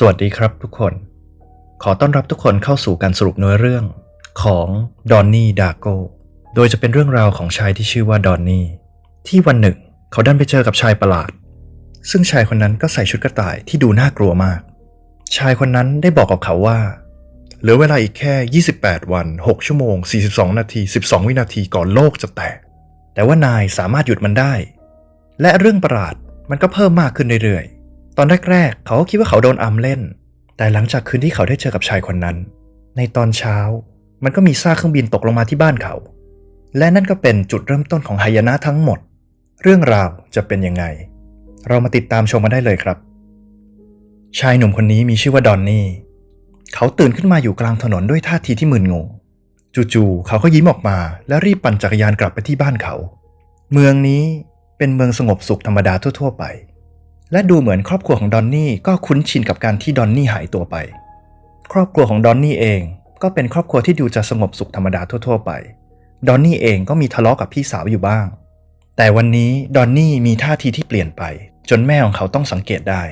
สวัสดีครับทุกคน ขอต้อนรับทุกคนเข้าสู่การสรุปเนื้อเรื่องของดอนนี่ดาโกโดยจะเป็นเรื่องราวของชายที่ชื่อว่าดอนนี่ ที่วันหนึ่ง เขาดันไปเจอกับชายประหลาด ซึ่งชายคนนั้นก็ใส่ชุดกระต่ายที่ดูน่ากลัวมาก ชายคนนั้นได้บอกกับเขาว่า เหลือเวลาอีกแค่ 28 วัน 6 ชั่วโมง 42 นาที 12 วินาทีก่อนโลกจะแตก แต่ว่านายสามารถหยุดมันได้ และเรื่องประหลาดมันก็เพิ่มมากขึ้นเรื่อยๆ ตอนแรกๆ เขาก็คิดว่าเขาโดนอัมเล่น แต่หลังจากคืนที่เขาได้เจอกับชายคนนั้น ในตอนเช้า มันก็มีซากเครื่องบินตกลงมาที่บ้านเขา และนั่นก็เป็นจุดเริ่มต้นของหายนะทั้งหมด เรื่องราวจะเป็นยังไง เรามาติดตามชมกันได้เลยครับ ชายหนุ่มคนนี้มีชื่อว่าดอนนี่ เขาตื่นขึ้นมาอยู่กลางถนนด้วยท่าทีที่มึนงงจู่ๆ เขาก็ยิ้มออกมา และรีบปั่นจักรยานกลับไปที่บ้านเขา เมืองนี้เป็นเมืองสงบสุขธรรมดาทั่ว ๆ ไป และดูเหมือนครอบครัวของดอนนี่ก็คุ้นชินกับการที่ดอนนี่หายตัวไป ครอบครัวของดอนนี่เองก็เป็นครอบครัวที่ดูจะสงบสุขธรรมดาทั่ว ๆ ไป ดอนนี่เองก็มีทะเลาะกับพี่สาวอยู่บ้าง แต่วันนี้ดอนนี่มีท่าทีที่เปลี่ยนไป จนแม่ของเขาต้องสังเกตได้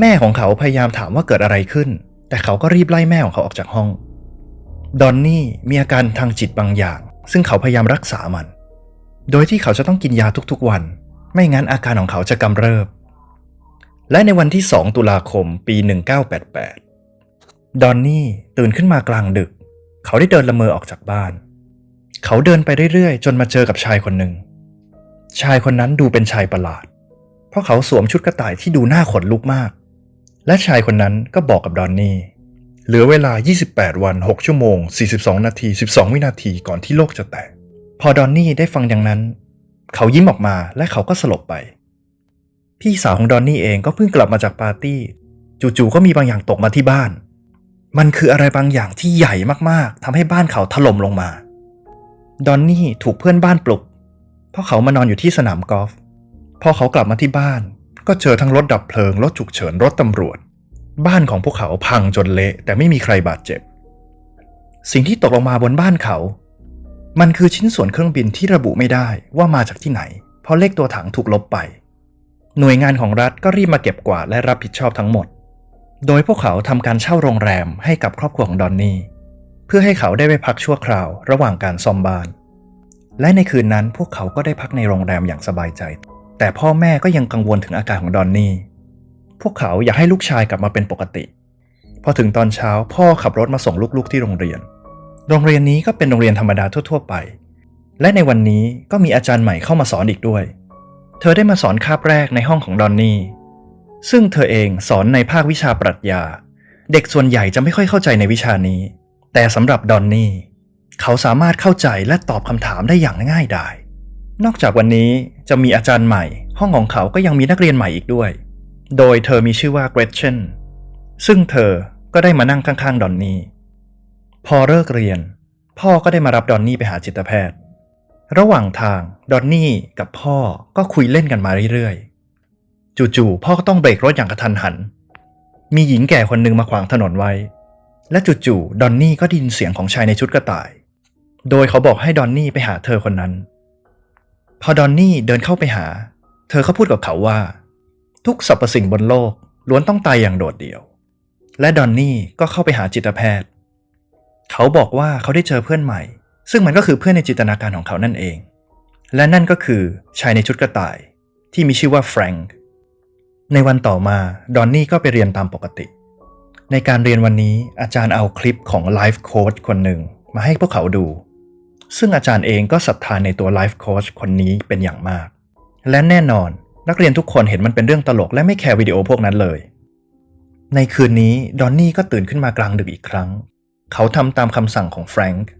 แม่ของเขาพยายามถามว่าเกิดอะไรขึ้น แต่เขาก็รีบไล่แม่ของเขาออกจากห้อง ดอนนี่มีอาการทางจิตบางอย่าง ซึ่งเขาพยายามรักษามัน โดยที่เขาจะต้องกินยาทุกๆวัน ไม่งั้นอาการของเขาจะกำเริบ และในวันที่ 2 ตุลาคมปี 1988 ดอนนี่ตื่นขึ้นมากลางดึก เขาได้เดินละเมอออกจากบ้าน เขาเดินไปเรื่อยๆ จนมาเจอกับชายคนหนึ่ง ชายคนนั้นดูเป็นชายประหลาด เพราะเขาสวมชุดกระต่ายที่ดูน่าขนลุกมาก และชายคนนั้นก็บอกกับดอนนี่ เหลือเวลา 28 วัน 6 ชั่วโมง 42 นาที 12 วินาทีก่อนที่โลกจะแตก พอดอนนี่ได้ฟังอย่างนั้น เขายิ้มออกมาและเขาก็สลบไป พี่สาวของดอนนี่เองก็เพิ่งกลับมาจากปาร์ตี้ จู่ๆก็มีบางอย่างตกมาที่บ้าน มันคืออะไรบางอย่างที่ใหญ่มากๆทำให้บ้านเขาถล่มลงมา ดอนนี่ถูกเพื่อนบ้านปลุก เพราะเขามานอนอยู่ที่สนามกอล์ฟ พอเขากลับมาที่บ้าน ก็เจอทั้งรถดับเพลิง รถฉุกเฉิน รถตำรวจ บ้านของพวกเขาพังจนเละ แต่ไม่มีใครบาดเจ็บ สิ่งที่ตกลงมาบนบ้านเขา มันคือชิ้นส่วนเครื่องบินที่ระบุไม่ได้ว่ามาจากที่ไหน เพราะเลขตัวถังถูกลบไป หน่วยงานของรัฐก็รีบมาเก็บกวาดและรับผิดชอบทั้งหมด โดยพวกเขาทำการเช่าโรงแรมให้กับครอบครัวของดอนนี่เพื่อให้เขาได้ไปพักชั่วคราวระหว่างการซ่อมบ้าน และในคืนนั้นพวกเขาก็ได้พักในโรงแรมอย่างสบายใจ แต่พ่อแม่ก็ยังกังวลถึงอาการของดอนนี่ พวกเขาอยากให้ลูกชายกลับมาเป็นปกติ พอถึงตอนเช้าพ่อขับรถมาส่งลูกๆที่โรงเรียน โรงเรียนนี้ก็เป็นโรงเรียนธรรมดาทั่ว ๆ ไป และในวันนี้ก็มีอาจารย์ใหม่เข้ามาสอนอีกด้วย เธอได้มาสอนคาบแรกในห้องของดอนนี่ ซึ่งเธอเองสอนในภาควิชาปรัชญา เด็กส่วนใหญ่จะไม่ค่อยเข้าใจในวิชานี้ แต่สำหรับดอนนี่ เขาสามารถเข้าใจและตอบคำถามได้อย่างง่ายดายนอกจากวันนี้จะมีอาจารย์ใหม่ ห้องของเขาก็ยังมีนักเรียนใหม่อีกด้วย โดยเธอมีชื่อว่าเกรเชนซึ่งเธอก็ได้มานั่งข้างๆดอนนี่ พอเลิกเรียน พ่อก็ได้มารับดอนนี่ไปหาจิตแพทย์ ระหว่างทางดอนนี่กับพ่อก็คุยเล่นกันมาเรื่อยๆ จู่ๆพ่อก็ต้องเบรกรถอย่างกระทันหัน มีหญิงแก่คนหนึ่งมาขวางถนนไว้ และจู่ๆดอนนี่ก็ได้ยินเสียงของชายในชุดกระต่าย โดยเขาบอกให้ดอนนี่ไปหาเธอคนนั้น พอดอนนี่เดินเข้าไปหา เธอก็พูดกับเขาว่า ทุกสรรพสิ่งบนโลกล้วนต้องตายอย่างโดดเดี่ยว และดอนนี่ก็เข้าไปหาจิตแพทย์ เขาบอกว่าเขาได้เจอเพื่อนใหม่ ซึ่งมันก็คือเพื่อนในจินตนาการของเขานั่นเอง และนั่นก็คือชายในชุดกระต่าย ที่มีชื่อว่าแฟรงค์ในวันต่อมาดอนนี่ก็ไปเรียนตามปกติ ในการเรียนวันนี้อาจารย์เอาคลิปของไลฟ์โค้ชคนหนึ่งมาให้พวกเขาดู ซึ่งอาจารย์เองก็ศรัทธาในตัวไลฟ์โค้ชคนนี้เป็นอย่างมาก และแน่นอนนักเรียนทุกคนเห็นมันเป็นเรื่องตลกและไม่แคร์วิดีโอพวกนั้นเลย ในคืนนี้ดอนนี่ก็ตื่นขึ้นมากลางดึกอีกครั้ง เขาทำตามคำสั่งของแฟรงค์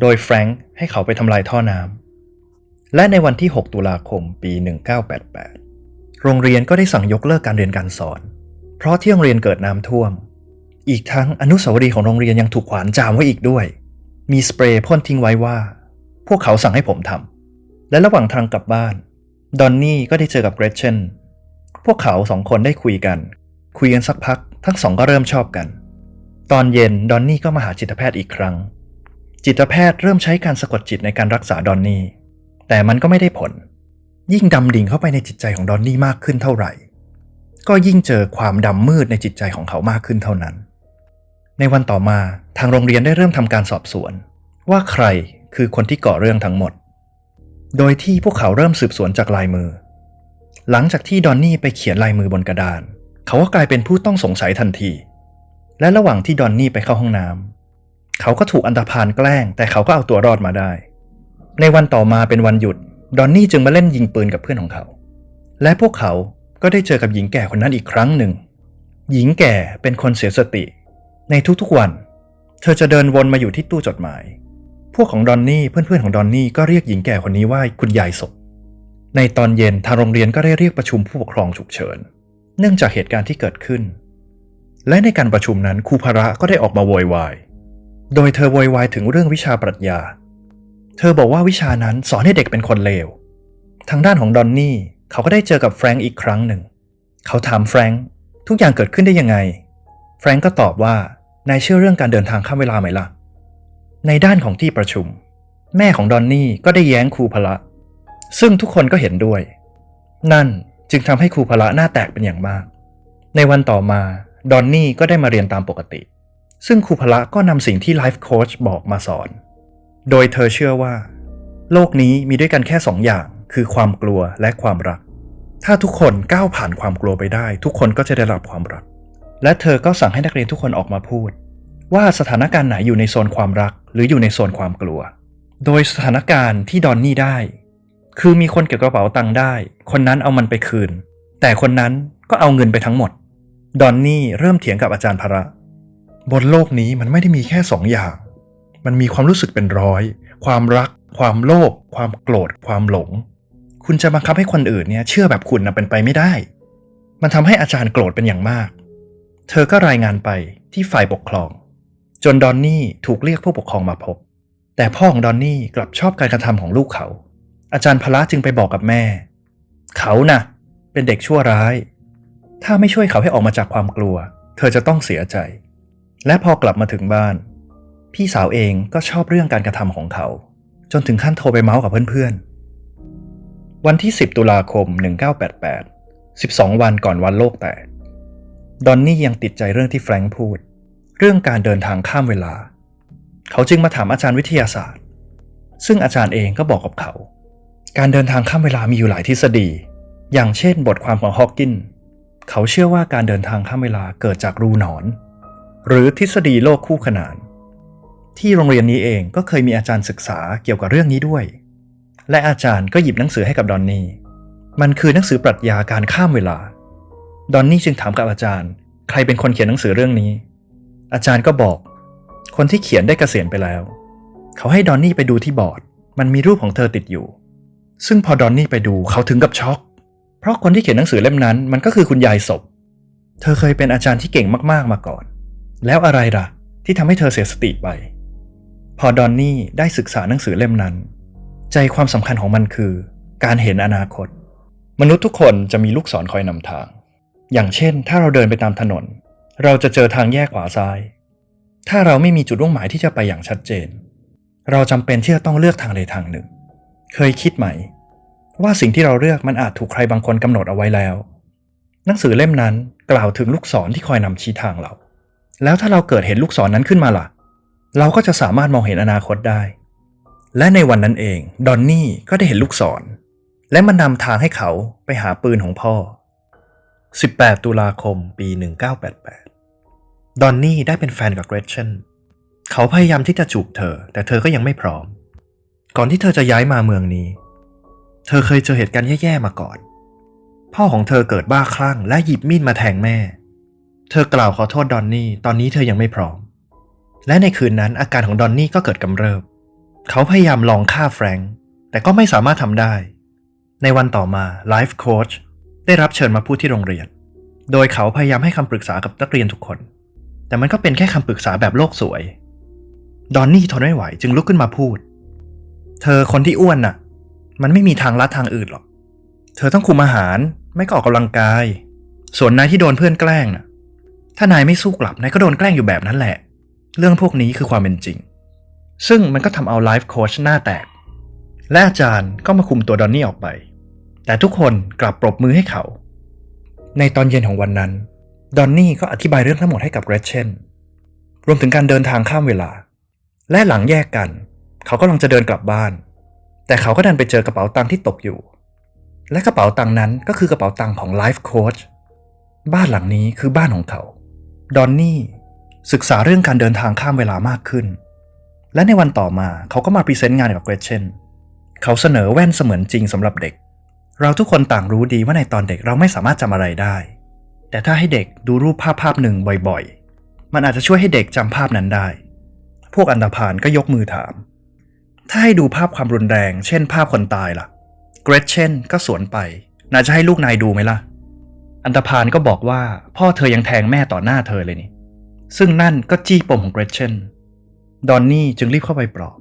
โดยแฟรงค์ให้เขาไปทำลายท่อน้ำ และในวันที่ 6 ตุลาคมปี 1988 โรงเรียนก็ได้สั่งยกเลิกการเรียนการสอน เพราะที่โรงเรียนเกิดน้ำท่วม อีกทั้งอนุสาวรีย์ของโรงเรียนยังถูกขวานจามไว้อีกด้วย มีสเปรย์พ่นทิ้งไว้ว่า พวกเขาสั่งให้ผมทำ และระหว่างทางกลับบ้าน ดอนนี่ก็ได้เจอกับเกรเชน พวกเขาสองคนได้คุยกัน คุยกันสักพัก ทั้งสองก็เริ่มชอบกัน ตอนเย็นดอนนี่ก็มาหาจิตแพทย์อีกครั้ง จิตแพทย์เริ่มใช้การสะกดจิตในการรักษาดอนนี่ แต่มันก็ไม่ได้ผล ยิ่งดำดิ่งเข้าไปในจิตใจของดอนนี่มากขึ้นเท่าไหร่ ก็ยิ่งเจอความดำมืดในจิตใจของเขามากขึ้นเท่านั้น ในวันต่อมาทางโรงเรียนได้เริ่มทำการสอบสวน ว่าใครคือคนที่ก่อเรื่องทั้งหมด โดยที่พวกเขาเริ่มสืบสวนจากลายมือ หลังจากที่ดอนนี่ไปเขียนลายมือบนกระดาน เขาก็กลายเป็นผู้ต้องสงสัยทันที และระหว่างที่ดอนนี่ไปเข้าห้องน้ำ เขาก็ถูกอันตพานแกล้ง แต่เขาก็เอาตัวรอดมาได้ ในวันต่อมาเป็นวันหยุด ดอนนี่จึงมาเล่นยิงปืนกับเพื่อนของเขา และพวกเขาก็ได้เจอกับหญิงแก่คนนั้นอีกครั้งหนึ่ง หญิงแก่เป็นคนเสียสติ ในทุกๆวัน เธอจะเดินวนมาอยู่ที่ตู้จดหมาย พวกของดอนนี่เพื่อนๆของดอนนี่ก็เรียกหญิงแก่คนนี้ว่าคุณยายศพ ในตอนเย็นทางโรงเรียนก็ได้เรียกประชุมผู้ปกครองฉุกเฉิน เนื่องจากเหตุการณ์ที่เกิดขึ้น และในการประชุมนั้นครูพระก็ได้ออกมาโวยวาย โดยเธอโวยวายถึงเรื่องวิชาปรัชญา เธอบอกว่าวิชานั้นสอนให้เด็กเป็นคนเลว ทางด้านของดอนนี่เขาก็ได้เจอกับแฟรงก์อีกครั้งหนึ่ง เขาถามแฟรงก์ทุกอย่างเกิดขึ้นได้ยังไง แฟรงก์ก็ตอบว่านายเชื่อเรื่องการเดินทางข้ามเวลาไหมล่ะ ในด้านของที่ประชุม แม่ของดอนนี่ก็ได้แย้งครูพละ ซึ่งทุกคนก็เห็นด้วย นั่นจึงทำให้ครูพละหน้าแตกเป็นอย่างมาก ในวันต่อมาดอนนี่ก็ได้มาเรียนตามปกติ ซึ่งครูพละก็นำสิ่งที่ไลฟ์โค้ชบอกมาสอน โดยเธอเชื่อว่า โลกนี้มีด้วยกันแค่สองอย่าง คือความกลัวและความรัก ถ้าทุกคนก้าวผ่านความกลัวไปได้ ทุกคนก็จะได้รับความรัก และเธอก็สั่งให้นักเรียนทุกคนออกมาพูด ว่าสถานการณ์ไหนอยู่ในโซนความรัก หรืออยู่ในโซนความกลัว โดยสถานการณ์ที่ดอนนี่ได้ คือมีคนเก็บกระเป๋าตังค์ได้ คนนั้นเอามันไปคืน แต่คนนั้นก็เอาเงินไปทั้งหมด ดอนนี่เริ่มเถียงกับอาจารย์พระ บนโลกนี้มันไม่ได้มีแค่สองอย่าง มันมีความรู้สึกเป็นร้อย ความรัก ความโลภ ความโกรธ ความหลง คุณจะบังคับให้คนอื่นเนี่ยเชื่อแบบคุณนะเป็นไปไม่ได้ มันทำให้อาจารย์โกรธเป็นอย่างมาก เธอก็รายงานไปที่ฝ่ายปกครอง จนดอนนี่ถูกเรียกผู้ปกครองมาพบ แต่พ่อของดอนนี่กลับชอบการกระทำของลูกเขา อาจารย์พละจึงไปบอกกับแม่ เขานะ่ะ เป็นเด็กชั่วร้าย ถ้าไม่ช่วยเขาให้ออกมาจากความกลัว เธอจะต้องเสียใจ และพอกลับมาถึงบ้าน พี่สาวเองก็ชอบเรื่องการกระทำของเขา จนถึงขั้นโทรไปเมาส์กับเพื่อนๆ วันที่ 10 ตุลาคม 1988 12 วันก่อนวันโลกแตก ดอนนี่ยังติดใจเรื่องที่แฟรงค์พูด เรื่องการเดินทางข้ามเวลา เขาจึงมาถามอาจารย์วิทยาศาสตร์ ซึ่งอาจารย์เองก็บอกกับเขา การเดินทางข้ามเวลามีอยู่หลายทฤษฎี อย่างเช่น บทความของฮอว์กิน เขาเชื่อว่าการเดินทางข้ามเวลาเกิดจากรูหนอน หรือทฤษฎีโลกคู่ขนาน ที่โรงเรียนนี้เองก็เคยมีอาจารย์ศึกษาเกี่ยวกับเรื่องนี้ด้วย และอาจารย์ก็หยิบหนังสือให้กับดอนนี่ มันคือหนังสือปรัชญาการข้ามเวลา ดอนนี่จึงถามกับอาจารย์ ใครเป็นคนเขียนหนังสือเรื่องนี้ อาจารย์ก็บอก คนที่เขียนได้เกษียณไปแล้ว เขาให้ดอนนี่ไปดูที่บอร์ด มันมีรูปของเธอติดอยู่ ซึ่งพอดอนนี่ไปดูเขาถึงกับช็อก เพราะคนที่เขียนหนังสือเล่มนั้นมันก็คือคุณยายศพ เธอเคยเป็นอาจารย์ที่เก่งมากๆมาก่อน แล้วอะไรล่ะ ที่ทำให้เธอเสียสติไป พอดอนนี่ได้ศึกษาหนังสือเล่มนั้น ใจความสำคัญของมันคือ การเห็นอนาคต มนุษย์ทุกคนจะมีลูกศรคอยนำทาง อย่างเช่น ถ้าเราเดินไปตามถนน เราจะเจอทางแยกขวาซ้าย ถ้าเราไม่มีจุดมุ่งหมายที่จะไปอย่างชัดเจน เราจำเป็นที่จะต้องเลือกทางใดทางหนึ่ง เคยคิดไหม ว่าสิ่งที่เราเลือกมันอาจถูกใครบางคนกำหนดเอาไว้แล้ว หนังสือเล่มนั้นกล่าวถึงลูกศรที่คอยนำชี้ทางเรา แล้วถ้าเราเกิดเห็นลูกศรนนั้นขึ้นมาล่ะ เราก็จะสามารถมองเห็นอนาคตได้ และในวันนั้นเองดอนนี่ก็ได้เห็นลูกศร และมันนำทางให้เขาไปหาปืนของพ่อ 18 ตุลาคมปี 1988 ดอนนี่ได้เป็นแฟนกับเกรเชนเขาพยายามที่จะจูบเธอ แต่เธอก็ยังไม่พร้อม ก่อนที่เธอจะย้ายมาเมืองนี้ เธอเคยเจอเหตุการณ์แย่ๆมาก่อน พ่อของเธอเกิดบ้าคลั่งและหยิบมีดมาแทงแม่ เธอกล่าวขอโทษดอนนี่ตอนนี้เธอยังไม่พร้อม และในคืนนั้นอาการของดอนนี่ก็เกิดกำเริบ เขาพยายามลองฆ่าแฟรงค์แต่ก็ไม่สามารถทำได้ ในวันต่อมาไลฟ์โค้ชได้รับเชิญมาพูดที่โรงเรียน โดยเขาพยายามให้คำปรึกษากับนักเรียนทุกคน แต่มันก็เป็นแค่คำปรึกษาแบบโลกสวย ดอนนี่ทนไม่ไหวจึงลุกขึ้นมาพูด เธอคนที่อ้วนน่ะ มันไม่มีทางลัดทางอื่นหรอก เธอต้องคุมอาหารไม่ก็ออกกำลังกาย ส่วนนายที่โดนเพื่อนแกล้งน่ะ ถ้านายไม่สู้กลับนายก็โดนแกล้งอยู่แบบนั้นแหละ เรื่องพวกนี้คือความเป็นจริง ซึ่งมันก็ทำเอาไลฟ์โค้ชหน้าแตก และอาจารย์ก็มาคุมตัวดอนนี่ออกไป แต่ทุกคนกลับปรบมือให้เขา ในตอนเย็นของวันนั้น ดอนนี่ก็อธิบายเรื่องทั้งหมดให้กับเกรเชนรวมถึงการเดินทางข้ามเวลา และหลังแยกกัน เขากำลังจะเดินกลับบ้าน แต่เขาก็ดันไปเจอกระเป๋าตังค์ที่ตกอยู่ และกระเป๋าตังค์นั้นก็คือกระเป๋าตังค์ของไลฟ์โค้ชบ้านหลังนี้คือบ้านของเขา ดอนนี่ศึกษาเรื่องการเดินทางข้ามเวลามากขึ้น และในวันต่อมาเขาก็มาพรีเซนต์งานกับเกรเชนเขาเสนอแว่นเสมือนจริงสำหรับเด็ก เราทุกคนต่างรู้ดีว่าในตอนเด็กเราไม่สามารถจำอะไรได้ แต่ถ้าให้เด็กดูรูปภาพภาพหนึ่งบ่อยๆ มันอาจจะช่วยให้เด็กจำภาพนั้นได้ พวกอันธพาลก็ยกมือถาม ถ้าให้ดูภาพความรุนแรง เช่น ภาพคนตายล่ะ เกรเชนก็สวนไปน่าจะให้ลูกนายดูไหมล่ะ อันธพาลก็บอกว่าพ่อเธอยังแทงแม่ต่อหน้าเธอเลยนี่ ซึ่งนั่นก็จี้ปมของเกรเชนดอนนี่จึงรีบเข้าไปปลอบ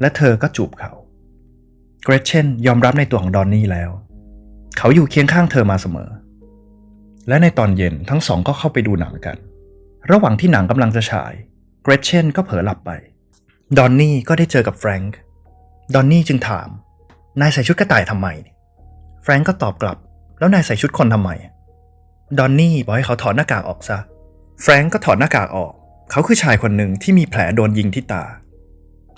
และเธอก็จูบเขา เกรเชนยอมรับในตัวของดอนนี่แล้ว เขาอยู่เคียงข้างเธอมาเสมอ และในตอนเย็นทั้งสองก็เข้าไปดูหนังกัน ระหว่างที่หนังกำลังจะฉาย เกรเชนก็เผลอหลับไป ดอนนี่ก็ได้เจอกับแฟรงค์ ดอนนี่จึงถาม นายใส่ชุดกระต่ายทำไม แฟรงค์ก็ตอบกลับ แล้วนายใส่ชุดคนทำไม ดอนนี่บอกให้เขาถอดหน้ากากออกซะ แฟรงก์ก็ถอดหน้ากากออก เขาคือชายคนหนึ่งที่มีแผลโดนยิงที่ตา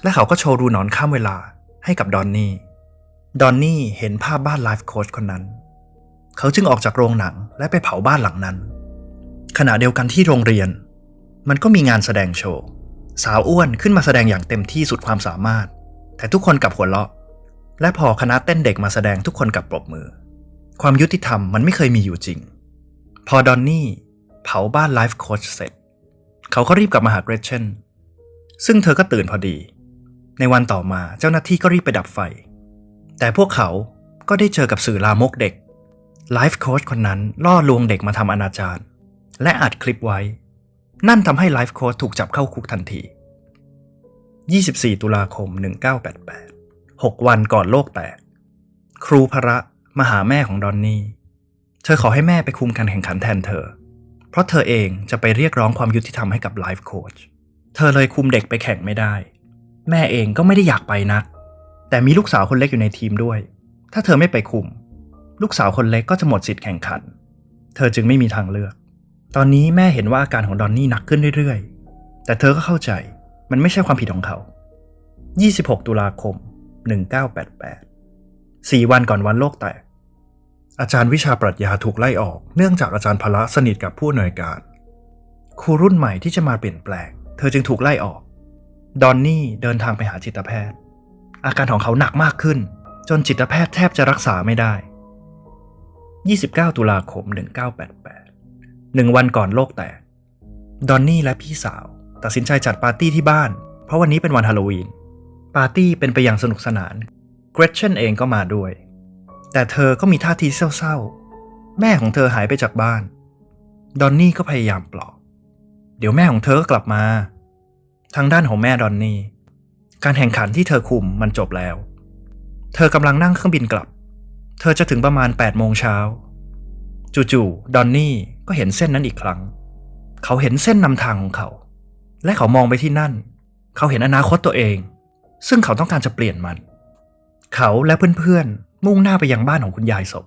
และเขาก็โชว์รูนอนข้ามเวลาให้กับดอนนี่ ดอนนี่เห็นภาพบ้านไลฟ์โค้ชคนนั้น เขาจึงออกจากโรงหนังและไปเผาบ้านหลังนั้น ขณะเดียวกันที่โรงเรียน มันก็มีงานแสดงโชว์ สาวอ้วนขึ้นมาแสดงอย่างเต็มที่สุดความสามารถ แต่ทุกคนกลับหัวเราะ และพอคณะเต้นเด็กมาแสดงทุกคนกลับปรบมือ ความยุติธรรมมันไม่เคยมีอยู่จริง พอดอนนี่เผาบ้านไลฟ์โค้ชเสร็จ เขาก็รีบกลับมาหาเกรเชนซึ่งเธอก็ตื่นพอดี ในวันต่อมาเจ้าหน้าที่ก็รีบไปดับไฟ แต่พวกเขาก็ได้เจอกับสื่อลามกเด็กไลฟ์โค้ชคนนั้นล่อลวงเด็กมาทำอนาจารและอัดคลิปไว้ นั่นทำให้ไลฟ์โค้ชถูกจับเข้าคุกทันที 24 ตุลาคม 1988 6 วันก่อนโลกแตก ครูพระมาหาแม่ของดอนนี่ เธอขอให้แม่ไปคุมการแข่งขันแทนเธอ เพราะเธอเองจะไปเรียกร้องความยุติธรรมให้กับไลฟ์โค้ชเธอเลยคุมเด็กไปแข่งไม่ได้ แม่เองก็ไม่ได้อยากไปนัก แต่มีลูกสาวคนเล็กอยู่ในทีมด้วย ถ้าเธอไม่ไปคุม ลูกสาวคนเล็กก็จะหมดสิทธิ์แข่งขัน เธอจึงไม่มีทางเลือก ตอนนี้แม่เห็นว่าอาการของดอนนี่หนักขึ้นเรื่อยๆ แต่เธอก็เข้าใจ มันไม่ใช่ความผิดของเขา 26 ตุลาคม 1988 4 วันก่อนวันโลกแตก อาจารย์วิชาปรัชญาถูกไล่ออกเนื่องจากอาจารย์พละสนิทกับผู้อำนวยการครูรุ่นใหม่ที่จะมาเปลี่ยนแปลง เธอจึงถูกไล่ออก ดอนนี่เดินทางไปหาจิตแพทย์ อาการของเขาหนักมากขึ้น จนจิตแพทย์แทบจะรักษาไม่ได้ 29 ตุลาคม 1988หนึ่งวันก่อนโลกแตก ดอนนี่และพี่สาว ตัดสินใจจัดปาร์ตี้ที่บ้าน เพราะวันนี้เป็นวันฮาโลวีน ปาร์ตี้เป็นไปอย่างสนุกสนาน เกรเชนเองก็มาด้วย แต่เธอก็มีท่าทีเศร้าๆ แม่ของเธอหายไปจากบ้าน ดอนนี่ก็พยายามปลอบ เดี๋ยวแม่ของเธอก็กลับมา ทางด้านของแม่ดอนนี่ การแข่งขันที่เธอคุมมันจบแล้ว เธอกำลังนั่งเครื่องบินกลับ เธอจะถึงประมาณ8โมงเช้า จู่ๆ ดอนนี่ก็เห็นเส้นนั้นอีกครั้ง เขาเห็นเส้นนำทางของเขา และเขามองไปที่นั่น เขาเห็นอนาคตตัวเอง ซึ่งเขาต้องการจะเปลี่ยนมัน เขาและเพื่อนๆ มุ่งหน้าไปยังบ้านของคุณยายศพ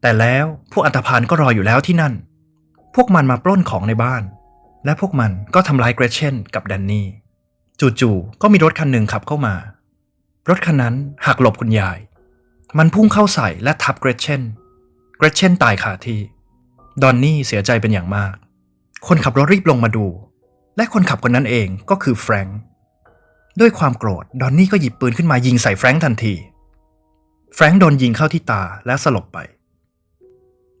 แต่แล้วพวกอันธพาลก็รออยู่แล้วที่นั่น พวกมันมาปล้นของในบ้าน และพวกมันก็ทำร้ายเกรเชนกับแดนนี่จู่ๆก็มีรถคันหนึ่งขับเข้ามา รถคันนั้นหักหลบคุณยาย มันพุ่งเข้าใส่และทับเกรเชนเกรเชนตายคาที่ ดอนนี่เสียใจเป็นอย่างมาก คนขับรถรีบลงมาดู และคนขับคนนั้นเองก็คือแฟรงค์ด้วยความโกรธ ดอนนี่ก็หยิบปืนขึ้นมายิงใส่แฟรงค์ทันที แฟรงค์โดนยิงเข้าที่ตาและสลบไป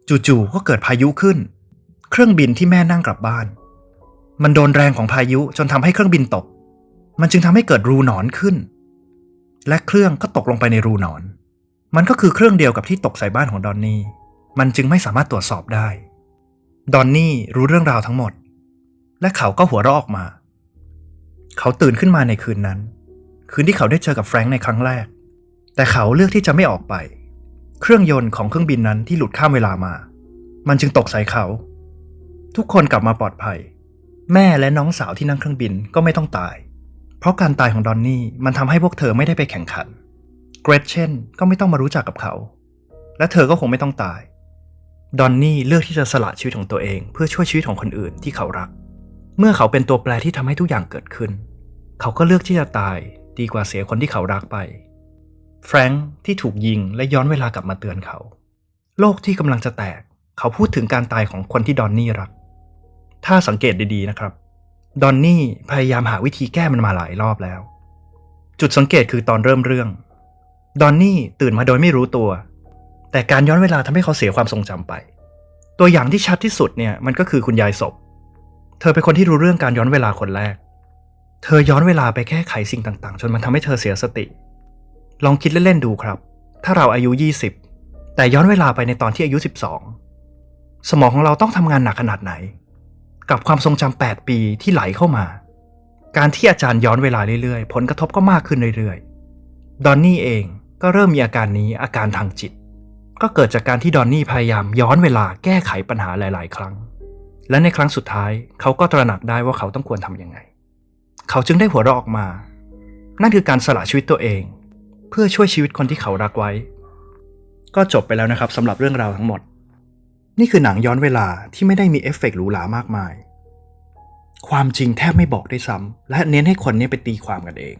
จู่ๆก็เกิดพายุขึ้น เครื่องบินที่แม่นั่งกลับบ้าน มันโดนแรงของพายุจนทำให้เครื่องบินตก มันจึงทำให้เกิดรูหนอนขึ้น และเครื่องก็ตกลงไปในรูหนอน มันก็คือเครื่องเดียวกับที่ตกใส่บ้านของดอนนี่ มันจึงไม่สามารถตรวจสอบได้ ดอนนี่รู้เรื่องราวทั้งหมด และเขาก็หัวเราะออกมา เขาตื่นขึ้นมาในคืนนั้น คืนที่เขาได้เจอกับแฟรงค์ในครั้งแรก แต่เขาเลือกที่จะไม่ออกไป เครื่องยนต์ของเครื่องบินนั้นที่หลุดข้ามเวลามา มันจึงตกใส่เขา ทุกคนกลับมาปลอดภัย แม่และน้องสาวที่นั่งเครื่องบินก็ไม่ต้องตาย เพราะการตายของดอนนี่มันทำให้พวกเธอไม่ได้ไปแข่งขัน เกรทเชนก็ไม่ต้องมารู้จักกับเขา และเธอก็คงไม่ต้องตาย ดอนนี่เลือกที่จะสละชีวิตของตัวเอง เพื่อช่วยชีวิตของคนอื่นที่เขารัก เมื่อเขาเป็นตัวแปรที่ทำให้ทุกอย่างเกิดขึ้น เขาก็เลือกที่จะตายดีกว่าเสียคนที่เขารักไป แฟรงค์ที่ถูกยิงและย้อนเวลากลับมาเตือนเขา โลกที่กำลังจะแตก เขาพูดถึงการตายของคนที่ดอนนี่รัก ถ้าสังเกตดีๆนะครับ ดอนนี่พยายามหาวิธีแก้มันมาหลายรอบแล้ว จุดสังเกตคือตอนเริ่มเรื่อง ดอนนี่ตื่นมาโดยไม่รู้ตัว แต่การย้อนเวลาทำให้เขาเสียความทรงจำไป ตัวอย่างที่ชัดที่สุดเนี่ยมันก็คือคุณยายศพ เธอเป็นคนที่รู้เรื่องการย้อนเวลาคนแรก เธอย้อนเวลาไปแก้ไขสิ่งต่างๆ จนมันทำให้เธอเสียสติ ลองคิดเล่นๆดูครับ ถ้าเราอายุ 20 แต่ย้อนเวลาไปในตอนที่อายุ 12 สมองของเราต้องทำงานหนักขนาดไหน กับความทรงจำ8ปีที่ไหลเข้ามา การที่อาจารย์ย้อนเวลาเรื่อยๆ ผลกระทบก็มากขึ้นเรื่อยๆ ดอนนี่เองก็เริ่มมีอาการนี้อาการทางจิต ก็เกิดจากการที่ดอนนี่พยายามย้อนเวลาแก้ไขปัญหาหลาย ๆ ครั้ง และในครั้งสุดท้ายเขาก็ตระหนักได้ว่าเขาต้องควรทำยังไง เขาจึงได้หัวเราะออกมา นั่นคือการสละชีวิตตัวเอง พื่อช่วยชีวิตคนที่เขารักไว้ ก็จบไปแล้วนะครับสำหรับเรื่องราวทั้งหมด นี่คือหนังย้อนเวลาที่ไม่ได้มีเอฟเฟกต์หรูหรามากมาย ความจริงแทบไม่บอกได้ซ้ำและเน้นให้คนนี้ไปตีความกันเอง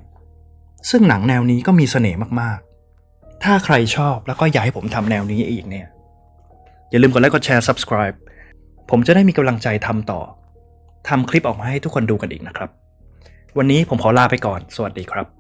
ซึ่งหนังแนวนี้ก็มีเสน่ห์มากๆ ถ้าใครชอบแล้วก็อยากให้ผมทำแนวนี้อีกเนี่ย อย่าลืมกดไลค์กดแชร์ subscribe ผมจะได้มีกำลังใจทำต่อทำคลิปออกมาให้ทุกคนดูกันอีกนะครับ วันนี้ผมขอลาไปก่อน สวัสดีครับ